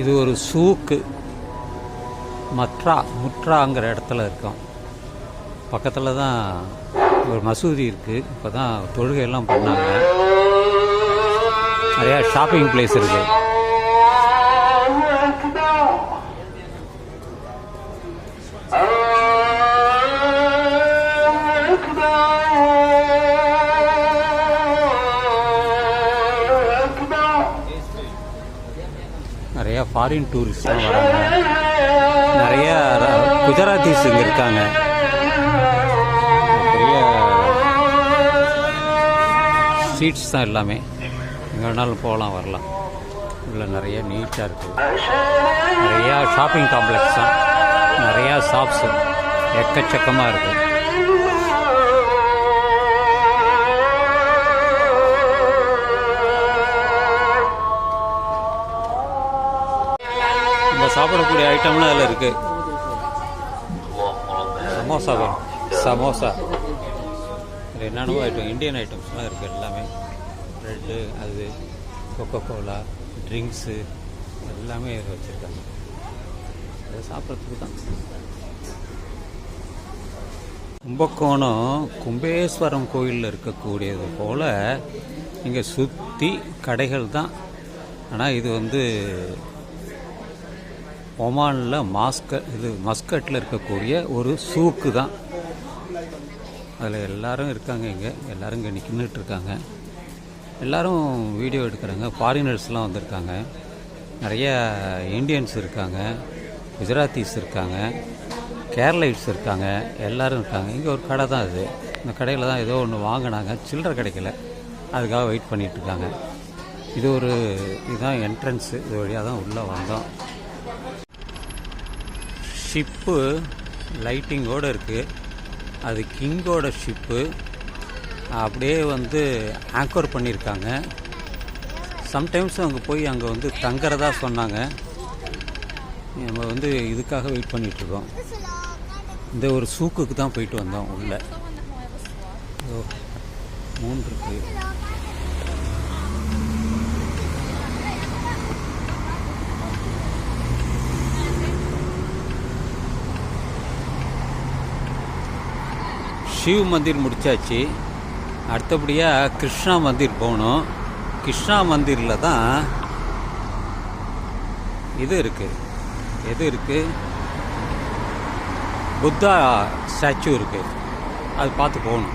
இது ஒரு சூக்கு. மற்றா முற்றாங்கிற இடத்துல இருக்கோம். பக்கத்தில் தான் ஒரு மசூதி இருக்குது இப்போ தான் தொழுகையெல்லாம் பண்ணாங்க. நிறையா ஷாப்பிங் பிளேஸ் இருக்குது நிறையா ஃபாரின் டூரிஸ்ட்லாம் வராங்க. நிறைய குஜராத்திஸ் இங்கே இருக்காங்க. பெரிய சீட்ஸ் தான் எல்லாமே. எங்கே வேணாலும் போகலாம் வரலாம். உள்ள நிறைய நீட்டாக இருக்குது நிறையா ஷாப்பிங் காம்ப்ளெக்ஸ் தான். நிறையா ஷாப்ஸு எக்கச்சக்கமாக இருக்குது சாப்பிடக்கூடிய ஐட்டம்லாம் அதில் இருக்குது சமோசா வரும். சமோசா. இதில் என்னென்னவோ ஐட்டம் இந்தியன் ஐட்டம்ஸ்லாம் இருக்குது எல்லாமே. ப்ரெட்டு அது கொக்கோ கோலா ட்ரிங்க்ஸு எல்லாமே இதில் வச்சுருக்காங்க. அதை சாப்பிட்றதுக்கு தான். கும்பகோணம் கும்பேஸ்வரம் கோயிலில் இருக்கக்கூடியது போல் இங்கே சுற்றி கடைகள் தான். ஆனால் இது வந்து ஒமானில் மாஸ்க இது மஸ்கட்டில் இருக்கக்கூடிய ஒரு சூக்கு தான். அதில் எல்லாரும் இருக்காங்க இங்கே. எல்லோரும் இங்கே நின்றுட்டு இருக்காங்க. எல்லாரும் வீடியோ எடுக்கிறாங்க. ஃபாரினர்ஸ்லாம் வந்திருக்காங்க. நிறைய இந்தியன்ஸ் இருக்காங்க. குஜராத்திஸ் இருக்காங்க. கேரளைட்ஸ் இருக்காங்க. எல்லோரும் இருக்காங்க. இங்கே ஒரு கடை தான் இது இந்த கடையில் தான் ஏதோ ஒன்று வாங்கினாங்க. சில்லற கிடைக்கல. அதுக்காக வெயிட் பண்ணிகிட்ருக்காங்க இருக்காங்க. இது ஒரு இதுதான் என்ட்ரன்ஸு இது வழியாக தான் உள்ளே வந்தோம். ஷிப்பு லைட்டிங்கோடு இருக்குது அது கிங்கோட ஷிப்பு அப்படியே வந்து ஆங்கர் பண்ணியிருக்காங்க சம்டைம்ஸ் அங்கே போய் அங்கே வந்து தங்குறதா சொன்னாங்க. நம்ம வந்து இதுக்காக வெயிட் பண்ணிகிட்ருக்கோம் இந்த ஒரு சூக்குக்கு தான் போயிட்டு வந்தோம் உள்ள. மூன்று மூணு மந்திர் முடிச்சாச்சு. அடுத்தபடியாக கிருஷ்ணா மந்திர் போகணும். கிருஷ்ணா மந்திரில் தான் இது இருக்குது எது இருக்குது புத்தா ஸ்டாச்சு இருக்குது அது பார்த்து போகணும்.